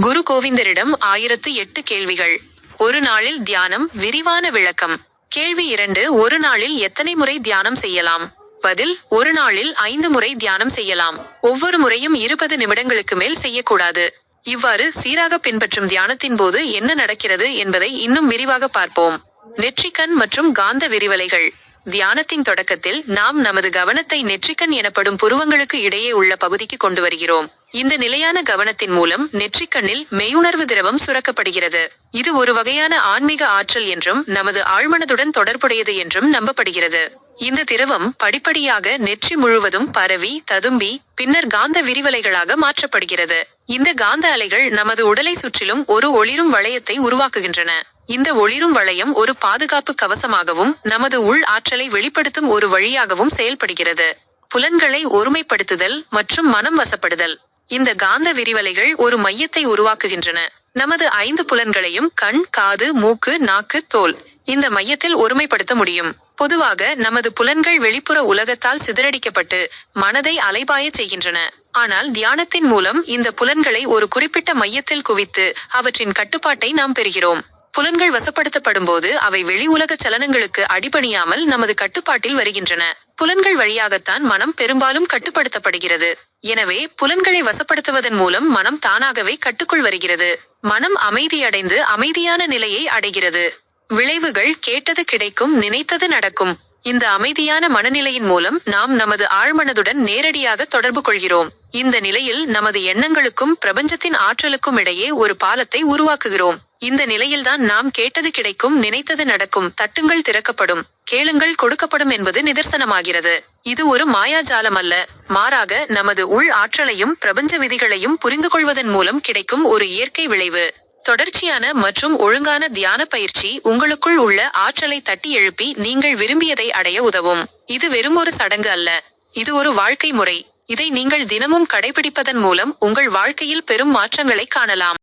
குரு கோவிந்தரிடம் ஆயிரத்து எட்டு கேள்விகள். ஒரு நாளில் தியானம் விரிவான விளக்கம். கேள்வி இரண்டு ஒரு நாளில் எத்தனை முறை தியானம் செய்யலாம்? பதில் ஒரு நாளில் ஐந்து முறை தியானம் செய்யலாம். ஒவ்வொரு முறையும் இருபது நிமிடங்களுக்கு மேல் செய்யக்கூடாது. இவ்வாறு சீராக பின்பற்றும் தியானத்தின் போது என்ன நடக்கிறது என்பதை இன்னும் விரிவாக பார்ப்போம். நெற்றிக்கண் மற்றும் காந்த விரிவலைகள். தியானத்தின் தொடக்கத்தில் நாம் நமது கவனத்தை நெற்றிக்கண் எனப்படும் புருவங்களுக்கு இடையே உள்ள பகுதிக்கு கொண்டு வருகிறோம். இந்த நிலையான கவனத்தின் மூலம் நெற்றிக்கண்ணில் மெய்யுணர்வு திரவம் சுரக்கப்படுகிறது. இது ஒரு வகையான ஆன்மீக ஆற்றல் என்றும் நமது ஆழ்மனதுடன் தொடர்புடையது என்றும் நம்பப்படுகிறது. இந்த திரவம் படிப்படியாக நெற்றி முழுவதும் பரவி ததும்பி பின்னர் காந்த விரிவலைகளாக மாற்றப்படுகிறது. இந்த காந்த அலைகள் நமது உடலை சுற்றிலும் ஒரு ஒளிரும் வளையத்தை உருவாக்குகின்றன. இந்த ஒளிரும் வளையம் ஒரு பாதுகாப்பு கவசமாகவும் நமது உள் ஆற்றலை வெளிப்படுத்தும் ஒரு வழியாகவும் செயல்படுகிறது. புலன்களை ஒருமைப்படுத்துதல் மற்றும் மனம் வசப்படுதல். இந்த காந்த விரிவலைகள் ஒரு மையத்தை உருவாக்குகின்றன. நமது ஐந்து புலன்களையும் கண் காது மூக்கு நாக்கு தோல் இந்த மையத்தில் ஒருமைப்படுத்த முடியும். பொதுவாக நமது புலன்கள் வெளிப்புற உலகத்தால் சிதறடிக்கப்பட்டு மனதை அலைபாயச் செய்கின்றன. ஆனால் தியானத்தின் மூலம் இந்த புலன்களை ஒரு குறிப்பிட்ட மையத்தில் குவித்து அவற்றின் கட்டுப்பாட்டை நாம் பெறுகிறோம். புலன்கள் வசப்படுத்தப்படும் போது அவை வெளி உலக சலனங்களுக்கு அடிபணியாமல் நமது கட்டுப்பாட்டில் வருகின்றன. புலன்கள் வழியாகத்தான் மனம் பெரும்பாலும் கட்டுப்படுத்தப்படுகிறது. எனவே புலன்களை வசப்படுத்துவதன் மூலம் மனம் தானாகவே கட்டுக்குள் வருகிறது. மனம் அமைதியடைந்து அமைதியான நிலையை அடைகிறது. விளைவுகள் கேட்டது கிடைக்கும் நினைத்தது நடக்கும். இந்த அமைதியான மனநிலையின் மூலம் நாம் நமது ஆழ்மனதுடன் நேரடியாக தொடர்பு கொள்கிறோம். இந்த நிலையில் நமது எண்ணங்களுக்கும் பிரபஞ்சத்தின் ஆற்றலுக்கும் இடையே ஒரு பாலத்தை உருவாக்குகிறோம். இந்த நிலையில்தான் நாம் கேட்டது கிடைக்கும் நினைத்தது நடக்கும் தட்டுங்கள் திறக்கப்படும் கேளுங்கள் கொடுக்கப்படும் என்பது நிதர்சனமாகிறது. இது ஒரு மாயாஜாலம் அல்ல. மாறாக நமது உள் ஆற்றலையும் பிரபஞ்ச விதிகளையும் புரிந்து கொள்வதன் மூலம் கிடைக்கும் ஒரு இயற்கை விளைவு. தொடர்ச்சியான மற்றும் ஒழுங்கான தியான பயிற்சி உங்களுக்குள் உள்ள ஆற்றலை தட்டி எழுப்பி நீங்கள் விரும்பியதை அடைய உதவும். இது வெறும் ஒரு சடங்கு அல்ல. இது ஒரு வாழ்க்கை முறை. இதை நீங்கள் தினமும் கடைபிடிப்பதன் மூலம் உங்கள் வாழ்க்கையில் பெரும் மாற்றங்களை காணலாம்.